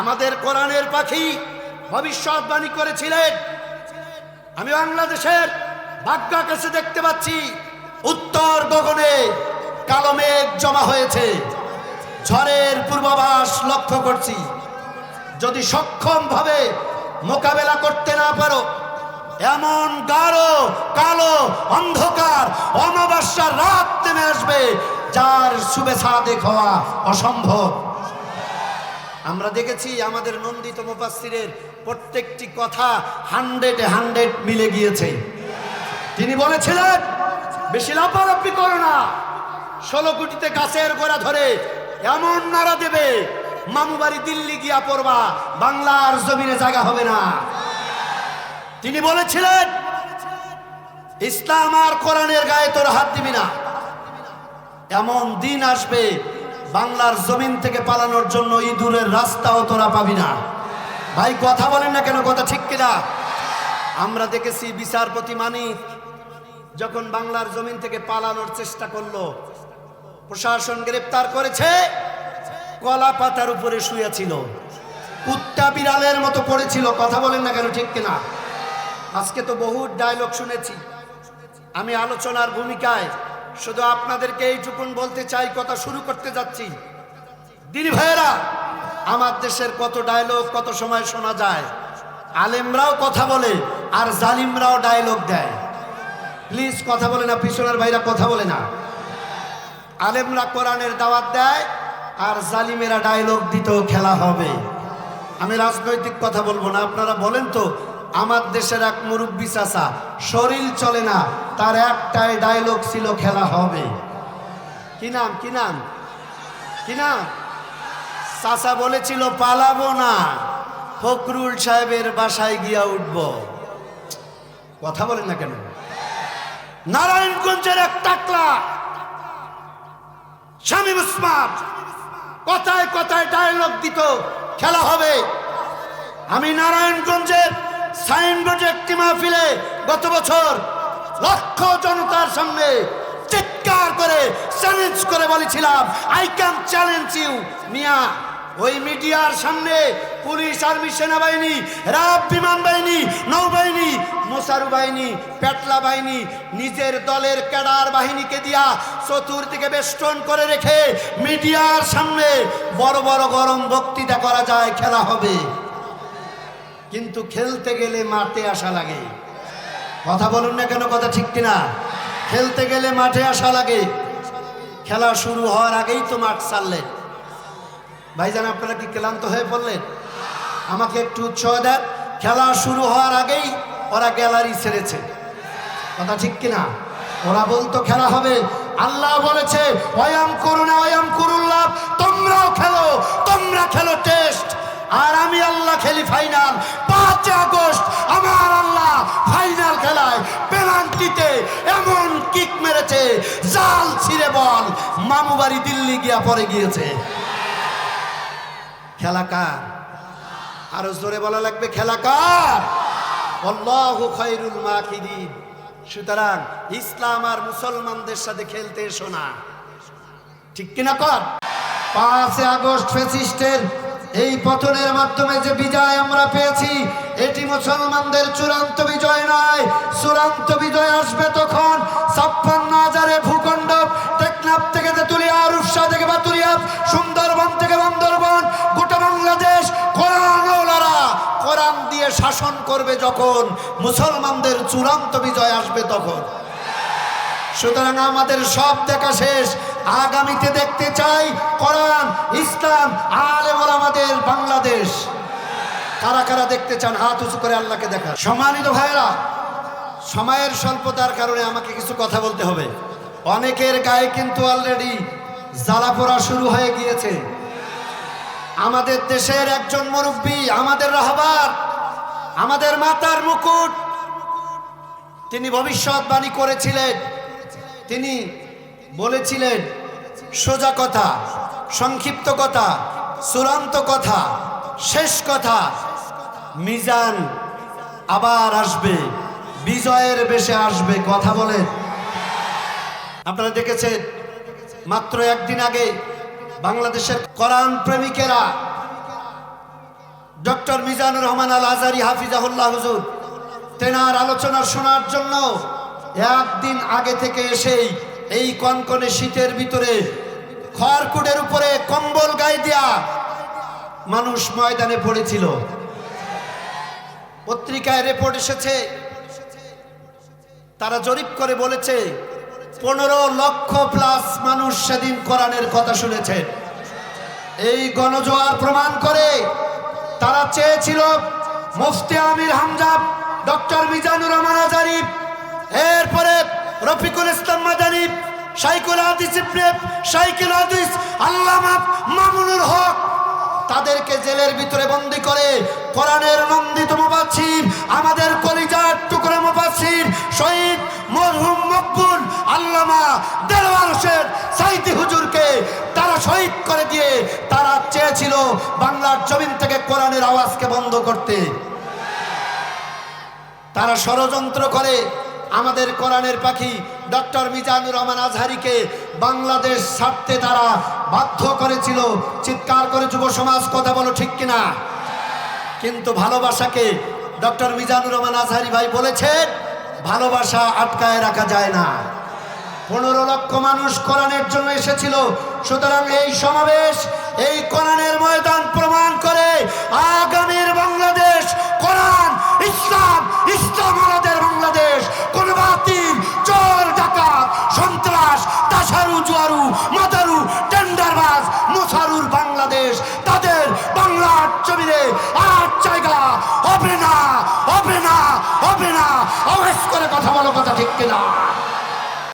আমাদের কোরআনের পাখি ভবিষ্যৎবাণী করেছিলেন। আমি বাংলাদেশের ভাগ্য কাছে দেখতে পাচ্ছি, উত্তর গগনে কালো মেঘ জমা হয়েছে। ঝড়ের পূর্বাভাস লক্ষ্য করছি। যদি সক্ষম ভাবে মোকাবেলা করতে না পারো, এমন গাঢ়, কালো অন্ধকার, অমাবস্যার রাত নেমে আসবে, যার শুভেচ্ছা হওয়া অসম্ভব। আমরা দেখেছি আমাদের নন্দিত মুফাসসিরের প্রত্যেকটি কথা হান্ড্রেড হান্ড্রেড মিলে গিয়েছে। তিনি বলেছিলেন, বেশি লাফালাফি করো না। ষোলো কোটিতে গাছের গোড়া ধরে এমন নাড়া দেবে মামু বাড়ি দিল্লি গিয়া পড়বা, বাংলার জমিনে জায়গা হবে না। তিনি বলেছিলেন, ইসলাম আর কোরআনের গায়ে তোর হাত দিবি না। এমন দিন আসবে বাংলার জমিন থেকে পালানোর জন্য ইঁদুরের রাস্তাও তোরা পাবি না। ভাই, কথা বলেন না কেন? কথা ঠিক কিনা? আমরা দেখেছি বিচারপতি মানিক যখন বাংলার জমিন থেকে পালানোর চেষ্টা করল, প্রশাসন গ্রেপ্তার করেছে, কলা পাতার উপরে শুয়েছিল, কুত্তা বিড়ালের মতো পড়েছিল, কথা বলেন না কেন? ঠিক কিনা? আজকে তো বহু ডায়লগ শুনেছি। আমি আলোচনার ভূমিকায় শুধু আপনাদেরকে এইটুকুন বলতে চাই, কথা শুরু করতে যাচ্ছি। দিদি ভাইয়েরা, আমার দেশের কত ডায়লগ কত সময় শোনা যায়। আলেমরাও কথা বলে, আর জালিমরাও ডায়লগ দেয়। প্লিজ কথা বলে না, পিছনের ভাইরা কথা বলে না। আলেমরা কোরআনের দাওয়াত দেয়, আর জালিমেরা ডায়লগ দিতেও খেলা হবে। আমি রাজনৈতিক কথা বলব না, আপনারা বলেন তো আমার দেশের এক মুরব্বী চাষা শরীর চলে না, তার একটাই ডায়লগ ছিল খেলা হবে। কি নাম কি নাম? কি নাম? চাষা বলেছিল, পালাবো না। ফকরুল সাহেবের বাসায় গিয়া উঠব। কথা বলেন না কেন? নারায়ণগঞ্জের এক টাকলা, শামীম উসমান, কথায় কথায় ডায়লগ দিত, খেলা হবে। আমি নারায়ণগঞ্জের সাইনবোর্ডে একটি মাহফিলে গত বছর লক্ষ জনতার সামনে চিৎকার করে চ্যালেঞ্জ করে বলেছিলাম আই ক্যান চ্যালেঞ্জ ইউ মিয়া, ওই মিডিয়ার সামনে পুলিশ, আর্মি, সেনাবাহিনী, রাব, বিমান বাহিনী, নৌবাহিনী, মোসারু বাহিনী, পেটলা বাহিনী, নিজের দলের ক্যাডার বাহিনীকে দিয়া চতুর্দিকে বেষ্টন করে রেখে মিডিয়ার সামনে বড় বড় গরম বক্তৃতা করা যায়, খেলা হবে। কিন্তু খেলতে গেলে মাঠে আসা লাগে। কথা বলুন না কেন, কথা ঠিক কিনা? খেলতে গেলে মাঠে আসা লাগে। খেলা শুরু হওয়ার আগেই তো মাঠ ছাড়লেন ভাইজান, আপনারা কি ক্লান্ত হয়ে পড়লেন? আমাকে একটু উৎসাহ দেন। খেলা শুরু হওয়ার আগেই ওরা গ্যালারি ছেড়েছে। কথা ঠিক কিনা? ওরা বলতো খেলা হবে। আল্লাহ বলেছে অয়াম করুণা অয়াম করুল্লাহ তোমরাও খেলো তোমরা খেলো টেস্ট আর আমি আল্লাহ খেলি ফাইনাল পাঁচ আগস্ট আমার আল্লাহ ফাইনাল খেলায় পেনাল্টিতে এমন কিক মেরেছে, জাল ছিঁড়ে বল, মামু বাড়ি দিল্লি গিয়া পরে গিয়েছে। খেলা কার? আরও জোরে বলা লাগবে, খেলা কার? আল্লাহু খায়রুল মাকিদিন সুতরাং ইসলাম আর মুসলমানদের সাথে খেলতে এসো না। ঠিক কিনা কর? পাঁচে আগস্ট ফেসিস্টের এই পতনের মাধ্যমে যে বিজয় আমরা পেয়েছি, এটি মুসলমানদের চূড়ান্ত বিজয় নয়। চূড়ান্ত বিজয় আসবে তখন ছাপ্পান্ন হাজারে ভূখণ্ড টেকনাফ থেকে তেতুলিয়া, রূপসা থেকে বাতুলিয়া সুন্দরবন থেকে বান্দরবন, গোটা বাংলাদেশ কোরআন ওলারা কোরআন দিয়ে শাসন করবে যখন মুসলমানদের চূড়ান্ত বিজয় আসবে তখন। সুতরাং আমাদের সব দেখা শেষ। আগামীতে দেখতে চাই কোরআন, ইসলাম আলে আমাদের বাংলাদেশ। কারা কারা দেখতে চান, হাত উঁচু করে আল্লাহকে দেখা সম্মানিত ভাইরা সময়ের স্বল্পতার কারণে আমাকে কিছু কথা বলতে হবে। অনেকের গায়ে কিন্তু অলরেডি জ্বালা পোড়া শুরু হয়ে গিয়েছে। আমাদের দেশের একজন মুরব্বী, আমাদের রাহবার, আমাদের মাতার মুকুট, তিনি ভবিষ্যৎবাণী করেছিলেন। তিনি বলেছিলেন, সোজা কথা, সংক্ষিপ্ত কথা, চূড়ান্ত কথা, শেষ কথা। মিজান আবার আসবে, বিজয়ের বেশে আসবে, কথা বলেন। আপনারা দেখেছেন, মাত্র একদিন আগে বাংলাদেশের কোরআন প্রেমিকেরা ডক্টর মিজানুর রহমান আল আজারি হাফিজাহুল্লাহ হুজুর, তেনার আলোচনা শোনার জন্য একদিন আগে থেকে এসেই এই কনকনে শীতের ভিতরে খড়কুটের উপরে কম্বল গায়ে দেয়া মানুষ ময়দানে পড়েছিল। পত্রিকায় রিপোর্ট এসেছে, তারা জরিপ করে বলেছে, পনেরো লক্ষ প্লাস মানুষ সেদিন কোরআনের কথা শুনেছে। এই গণজোয়ার প্রমাণ করে তারা চেয়েছিল মুফতি আমির হামজাব, ডক্টর মিজানুর রহমান আজারিফ এরপরে রফিকুল ইসলাম মাদানি, সাইকুল হাদিস সাইকুল হাদিস, আল্লামা মামুনুর হক তাদেরকে জেলের ভিতরে বন্দি করে কোরআনের নন্দিত মুবাসির আমাদের কলিজার টুকরো মুবাসির শহীদ মরহুম মকবুল আল্লামা দেলওয়ার হোসেন সাইদি হুজুরকে তারা শহীদ করে দিয়ে তারা চেয়েছিল বাংলার জমিন থেকে কোরআনের আওয়াজকে বন্ধ করতে। তারা ষড়যন্ত্র করে আমাদের কোরআনের পাখি ডক্টর মিজানুর রহমান আজহারিকে বাংলাদেশ ছাড়তে তারা বাধ্য করেছিল। চিৎকার করে যুব সমাজ কথা বলো ঠিক কিনা? কিন্তু ভালোবাসাকে ডক্টর মিজানুর রহমান আজহারি ভাই বলেছেন, ভালোবাসা আটকায় রাখা যায় না। পনেরো লক্ষ মানুষ কোরআনের জন্য এসেছিল। সুতরাং এই সমাবেশ ঠিক কিনা